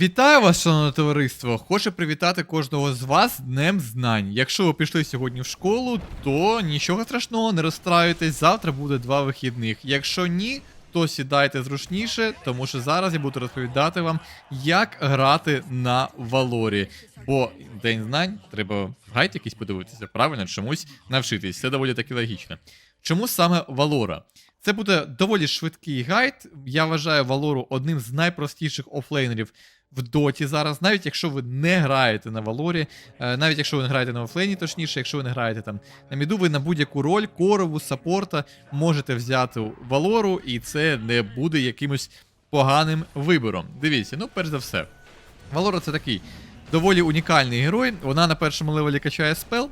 Вітаю вас, шановне товариство! Хочу привітати кожного з вас Днем Знань. Якщо ви пішли сьогодні в школу, то нічого страшного, не розстраюйтесь, завтра буде два вихідних. Якщо ні, то сідайте зручніше, тому що зараз я буду розповідати вам, як грати на Валорі. Бо День знань треба гайд якийсь подивитися, правильно, чомусь навчитись. Це доволі таки логічно. Чому саме Валора? Це буде доволі швидкий гайд. Я вважаю Валору одним з найпростіших офлейнерів в доті зараз, навіть якщо ви не граєте на Валорі, е, навіть якщо ви не граєте на офлейні, точніше, якщо ви не граєте там на міду, ви на будь-яку роль, корову, саппорта можете взяти Валору, і це не буде якимось поганим вибором. Дивіться, ну перш за все, Валора це такий доволі унікальний герой. Вона на першому левелі качає спел,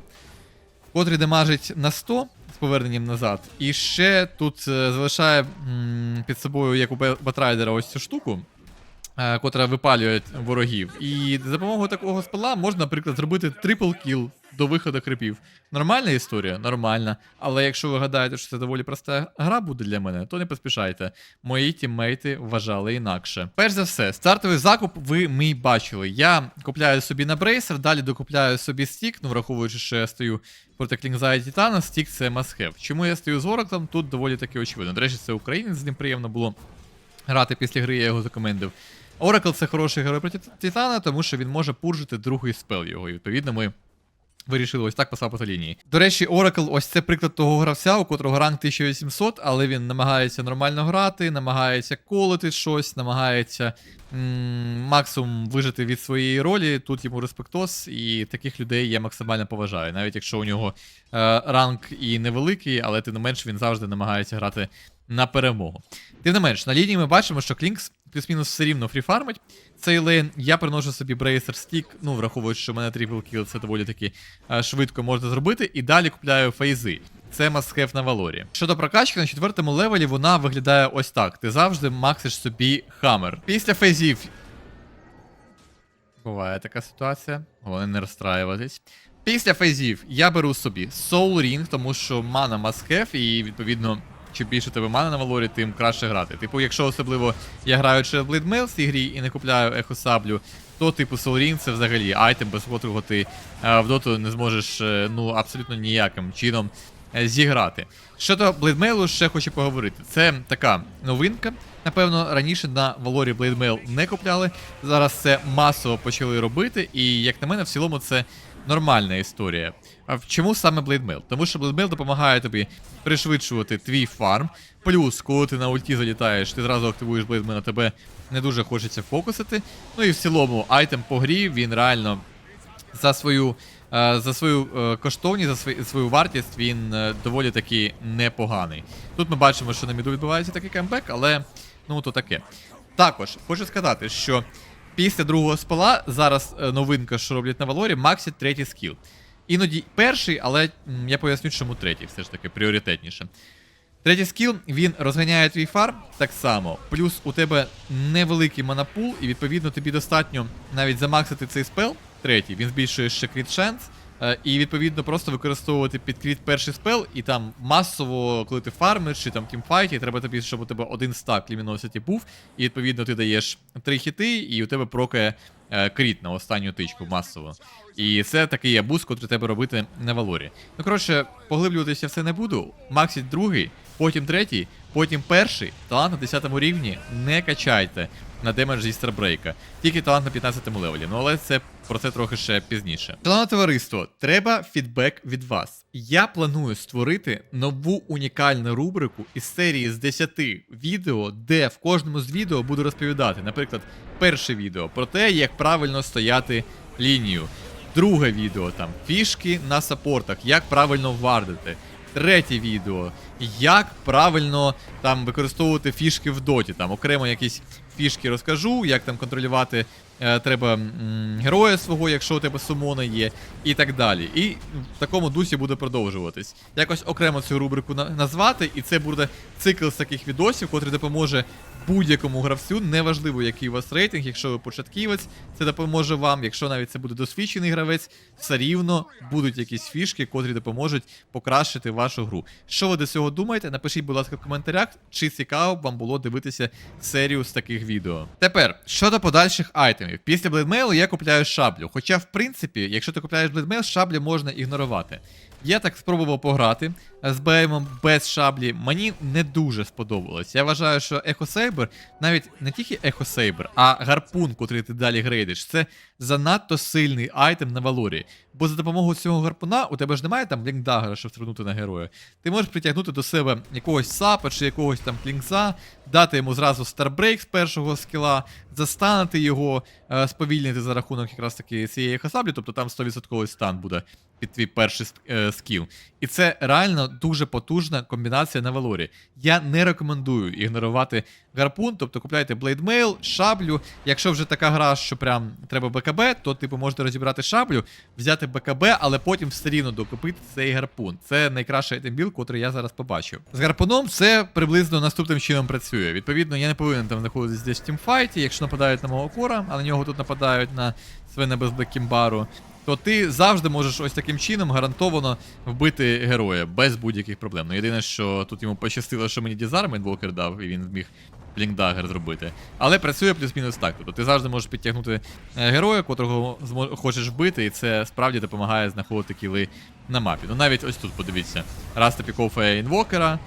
котрий демажить на 100 з поверненням назад. І ще тут е, залишає м, під собою, як у Батрайдера, ось цю штуку котра випалює ворогів. І за допомогою такого спела можна, наприклад, зробити трипл кіл до виходу крипів. Нормальна історія? Нормальна. Але якщо ви гадаєте, що це доволі проста гра буде для мене, то не поспішайте. Мої тіммейти вважали інакше. Перш за все, стартовий закуп ви мій бачили. Я купляю собі на брейсер, далі докупляю собі стік, ну враховуючи, що я стою проти Клінгзая Титана, стік це have. Чому я стою з Ораклом, тут доволі таки очевидно. До речі, це українець, з ним приємно було грати після гри, я його закомендив. Оракл це хороший герой проти Титана, тому що він може пуржити другий спел його. І відповідно ми вирішили ось так по лінії. До речі, Оракл, ось це приклад того гравця, у котрого ранг 1800, але він намагається нормально грати, намагається колити щось, намагається м- максимум вижити від своєї ролі. Тут йому респектос, і таких людей я максимально поважаю. Навіть якщо у нього е, ранг і невеликий, але тим не менш він завжди намагається грати на перемогу. Тим не менш, на лінії ми бачимо, що Клінкс плюс-мінус все рівно фріфармить. Цей лейн я приношу собі брейсер стік, ну враховуючи, що в мене трипл кіл, це доволі таки е, швидко можна зробити. І далі купляю фейзи. Це must-have на валорі. Щодо прокачки, на четвертому левелі вона виглядає ось так. Ти завжди максиш собі хаммер. Після фейзів. Буває така ситуація, головне не розстраюватись. Після фейзів я беру собі Soul Ring, тому що мана have, і відповідно чим більше тебе мана на валорі, тим краще грати. Типу, якщо особливо я граю через Blade Mail в цій грі і не купляю ехо саблю, то типу Ring це взагалі айтем, без котрого ти е, в доту не зможеш е, ну абсолютно ніяким чином е, зіграти. Щодо Blade ще хочу поговорити. Це така новинка. Напевно, раніше на Валорі Mail не купляли. Зараз це масово почали робити, і як на мене, в цілому це нормальна історія. А чому саме Mail? Тому що Mail допомагає тобі пришвидшувати твій фарм. Плюс, коли ти на ульті залітаєш, ти зразу активуєш Mail, тебе не дуже хочеться фокусити. Ну і в цілому, айтем по грі, він реально за свою. е, За свою е, коштовність, за свою, свою вартість він е, доволі таки непоганий. Тут ми бачимо, що на міду відбувається такий камбек, але ну то таке. Також хочу сказати, що після другого спала зараз е, новинка, що роблять на Валорі, максять третій скіл. Іноді перший, але я поясню, чому третій, все ж таки пріоритетніше. Третій скіл, він розганяє твій фарм так само. Плюс у тебе невеликий манапул, і відповідно тобі достатньо навіть замаксити цей спел, третій, він збільшує ще кріт шанс. Е, І відповідно просто використовувати під кріт перший спел, і там масово, коли ти фармиш чи там тімфайті, треба тобі, щоб у тебе один стак Luminosity був, і відповідно ти даєш три хіти, і у тебе прокає е, кріт на останню тичку масово. І це такий абуз, котрий треба робити на валорі. Ну коротше, поглиблюватися все не буду. Максить другий, потім третій, потім перший. Талант на 10 рівні не качайте на демедж зі старбрейка. Тільки талант на 15 левелі. Ну але це про це трохи ще пізніше. Шановне товариство, треба фідбек від вас. Я планую створити нову унікальну рубрику із серії з 10 відео, де в кожному з відео буду розповідати, наприклад, перше відео про те, як правильно стояти лінію. Друге відео там фішки на саппортах, як правильно вардити. Третє відео, як правильно там використовувати фішки в доті. Там окремо якісь фішки розкажу, як там контролювати е, треба м, героя свого, якщо у тебе сумони є, і так далі. І в такому дусі буде продовжуватись. Якось окремо цю рубрику на- назвати, і це буде цикл з таких відосів, котрий допоможе будь-якому гравцю, неважливо, який у вас рейтинг, якщо ви початківець, це допоможе вам. Якщо навіть це буде досвідчений гравець, все рівно будуть якісь фішки, котрі допоможуть покращити вашу гру. Що ви до цього думаєте? Напишіть, будь ласка, в коментарях, чи цікаво вам було дивитися серію з таких відео. Тепер щодо подальших айтемів. Після блейдмейлу я купляю шаблю. Хоча, в принципі, якщо ти купляєш блейдмейл, шаблю можна ігнорувати. Я так спробував пограти з БМом без шаблі. Мені не дуже сподобалось. Я вважаю, що Ехосейбер, навіть не тільки Ехосейбер, а гарпун, котрий ти далі грейдиш, це занадто сильний айтем на валорі. Бо за допомогою цього гарпуна у тебе ж немає там блінкдагера, щоб стрибнути на героя. Ти можеш притягнути до себе якогось сапа чи якогось там клінкса, дати йому зразу старбрейк з першого скіла, застанити його, е, сповільнити за рахунок якраз таки цієї ехосаблі, тобто там 100% стан буде під твій перший е, скіл. І це реально дуже потужна комбінація на валорі. Я не рекомендую ігнорувати гарпун, тобто купляйте блейдмейл, шаблю. Якщо вже така гра, що прям треба БКБ, то типу можете розібрати шаблю, взяти БКБ, але потім все рівно докупити цей гарпун. Це найкращий айтембіл, котрий я зараз побачив. З гарпуном це приблизно наступним чином працює. Відповідно, я не повинен там знаходитися десь в тімфайті, якщо нападають на мого кора, а на нього тут нападають на свине без блекімбару то ти завжди можеш ось таким чином гарантовано вбити героя без будь-яких проблем. Ну єдине, що тут йому пощастило, що мені дізарм інвокер дав, і він зміг блінкдагер зробити. Але працює плюс-мінус так. Тобто ти завжди можеш підтягнути е, героя, котрого хочеш вбити, і це справді допомагає знаходити кіли на мапі. Ну навіть ось тут подивіться. Раз ти пікофе інвокера,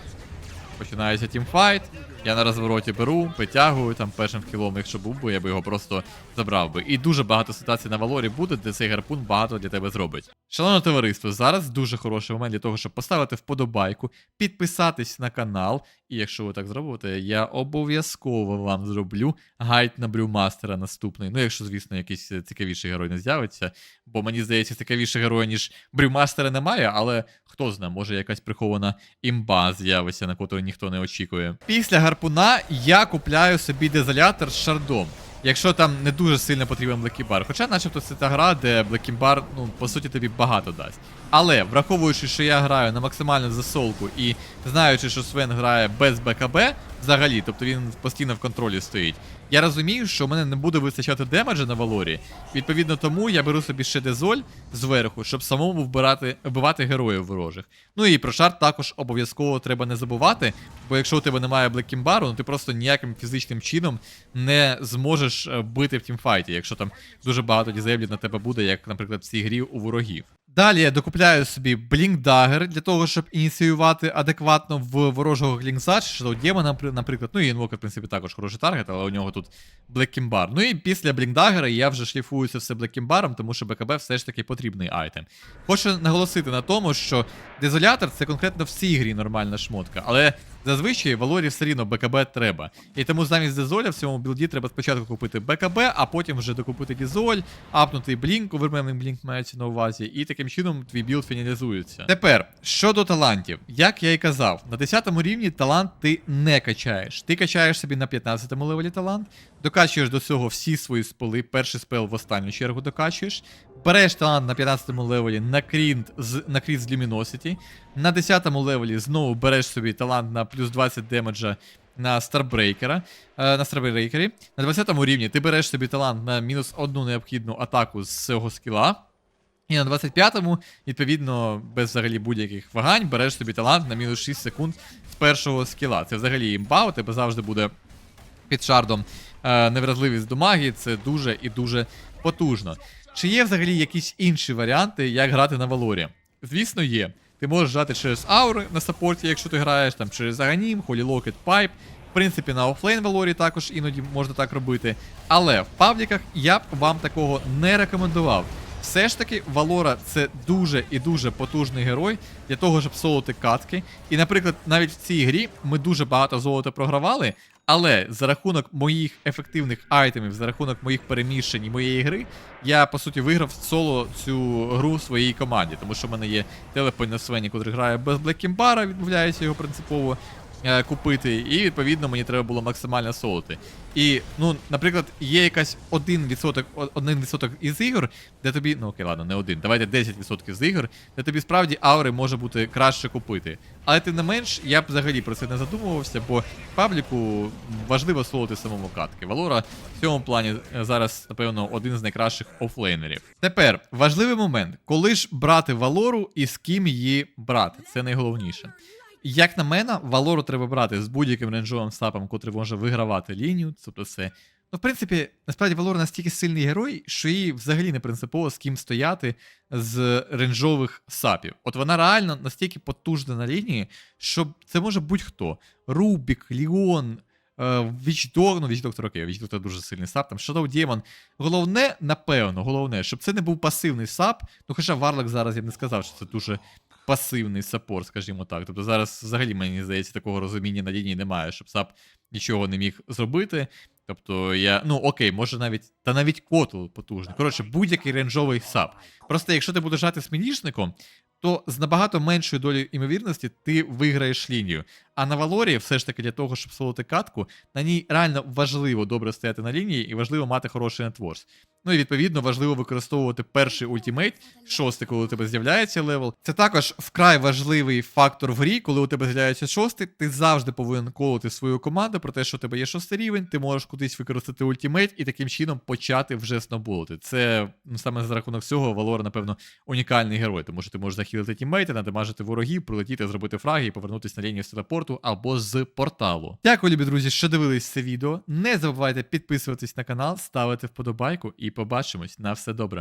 починається тімфайт. Я на розвороті беру, притягую там першим кілом, якщо був би, я би його просто забрав би. І дуже багато ситуацій на Валорі буде, де цей гарпун багато для тебе зробить. Шановне товариство, зараз дуже хороший момент для того, щоб поставити вподобайку, підписатись на канал. І якщо ви так зробите, я обов'язково вам зроблю гайд на брюмастера наступний. Ну, якщо, звісно, якийсь цікавіший герой не з'явиться. Бо мені здається, цікавішого героя, ніж брюмастера немає, але хто знає, може якась прихована імба з'явиться, на котру ніхто не очікує. Після гарпуна я купляю собі дезолятор з шардом. Якщо там не дуже сильно потрібен Блекімбар. Хоча, начебто, це та гра, де Блекімбар, ну, по суті, тобі багато дасть. Але враховуючи, що я граю на максимальну засолку і знаючи, що Свен грає без БКБ взагалі, тобто він постійно в контролі стоїть, я розумію, що в мене не буде вистачати демеджа на Валорі. Відповідно тому я беру собі ще дезоль зверху, щоб самому вбирати, вбивати героїв ворожих. Ну і про шарт також обов'язково треба не забувати, бо якщо у тебе немає блекімбару, ну ти просто ніяким фізичним чином не зможеш е, бити в тімфайті, якщо там дуже багато дізеблів на тебе буде, як, наприклад, в цій грі у ворогів. Далі я докупляю собі Dagger для того, щоб ініціювати адекватно в ворожого чи Shadow Demon, наприклад. Ну і Invoker, в принципі, також хороший таргет, але у нього тут Black Ну і після Dagger я вже шліфуюся все Black тому що БКБ все ж таки потрібний айтем. Хочу наголосити на тому, що дезолятор це конкретно в цій грі нормальна шмотка, але зазвичай Валорі все рівно БКБ треба. І тому замість дезоля в цьому білді треба спочатку купити БКБ, а потім вже докупити дізоль, апнути блінк, овермемний блінк мається на увазі, і таким чином твій білд фіналізується. Тепер щодо талантів, як я і казав, на 10 рівні талант ти не качаєш. Ти качаєш собі на 15 левелі талант, докачуєш до цього всі свої спели, перший спел в останню чергу докачуєш. Береш талант на 15 левелі на крінт з на кріт з Luminosity. На 10 левелі знову береш собі талант на плюс 20 демеджа на Старбрейкера. Е, на Старбрейкері. На 20 рівні ти береш собі талант на мінус одну необхідну атаку з цього скіла. І на 25-му, відповідно, без взагалі будь-яких вагань, береш собі талант на мінус 6 секунд з першого скіла. Це взагалі імба, у тебе завжди буде під шардом е, невразливість до магії, це дуже і дуже потужно. Чи є взагалі якісь інші варіанти, як грати на Валорі? Звісно, є. Ти можеш грати через аури на саппорті, якщо ти граєш, там через Аганім, Holy Locket, Pipe. В принципі, на офлейн Валорі також іноді можна так робити. Але в пабліках я б вам такого не рекомендував. Все ж таки, Валора це дуже і дуже потужний герой для того, щоб солоти катки. І, наприклад, навіть в цій грі ми дуже багато золота програвали, але за рахунок моїх ефективних айтемів, за рахунок моїх переміщень і моєї гри, я по суті виграв соло цю гру своїй команді, тому що в мене є телепонь на Свені, котрий грає без Блекімбара, відмовляється його принципово. Е, купити, і відповідно мені треба було максимально солити. І, ну, наприклад, є якась 1%, о- 1% із ігор, де тобі, ну окей, ладно, не один, давайте 10% з ігор, де тобі справді аури може бути краще купити. Але тим не менш, я б взагалі про це не задумувався, бо пабліку важливо солити самому катки. Валора в цьому плані е, зараз, напевно, один з найкращих офлейнерів. Тепер важливий момент, коли ж брати Валору і з ким її брати. Це найголовніше. Як на мене, Валору треба брати з будь-яким рейнджовим сапом, котрий може вигравати лінію. Тобто це. Ну, в принципі, насправді Валора настільки сильний герой, що їй взагалі не принципово з ким стояти з рейнджових сапів. От вона реально настільки потужна на лінії, що це може будь-хто. Рубік, Ліон, Вічдог, ну Вічдог це окей, Вічдог це дуже сильний сап, там Shadow Demon. Головне, напевно, головне, щоб це не був пасивний сап. Ну, хоча Варлок зараз я б не сказав, що це дуже пасивний саппорт, скажімо так. Тобто зараз взагалі, мені здається, такого розуміння на лінії немає, щоб сап нічого не міг зробити. Тобто я, ну окей, може навіть, та навіть котл потужний. Коротше, будь-який рейнджовий сап. Просто якщо ти будеш грати з мінішником, то з набагато меншою долею імовірності ти виграєш лінію. А на Валорі, все ж таки, для того, щоб солити катку, на ній реально важливо добре стояти на лінії і важливо мати хороший нетворс. Ну і відповідно важливо використовувати перший ультимейт, шостий, коли у тебе з'являється левел. Це також вкрай важливий фактор в грі, коли у тебе з'являється шостий, ти завжди повинен колоти свою команду про те, що у тебе є шостий рівень, ти можеш кудись використати ультимейт і таким чином почати вже сноуболити. Це ну, саме за рахунок цього Валора, напевно, унікальний герой, тому що ти можеш захилити тімейти, надамажити ворогів, прилетіти, зробити фраги і повернутися на лінію з телепорту або з порталу. Дякую, любі друзі, що дивились це відео. Не забувайте підписуватись на канал, ставити вподобайку і побачимось. На все добре.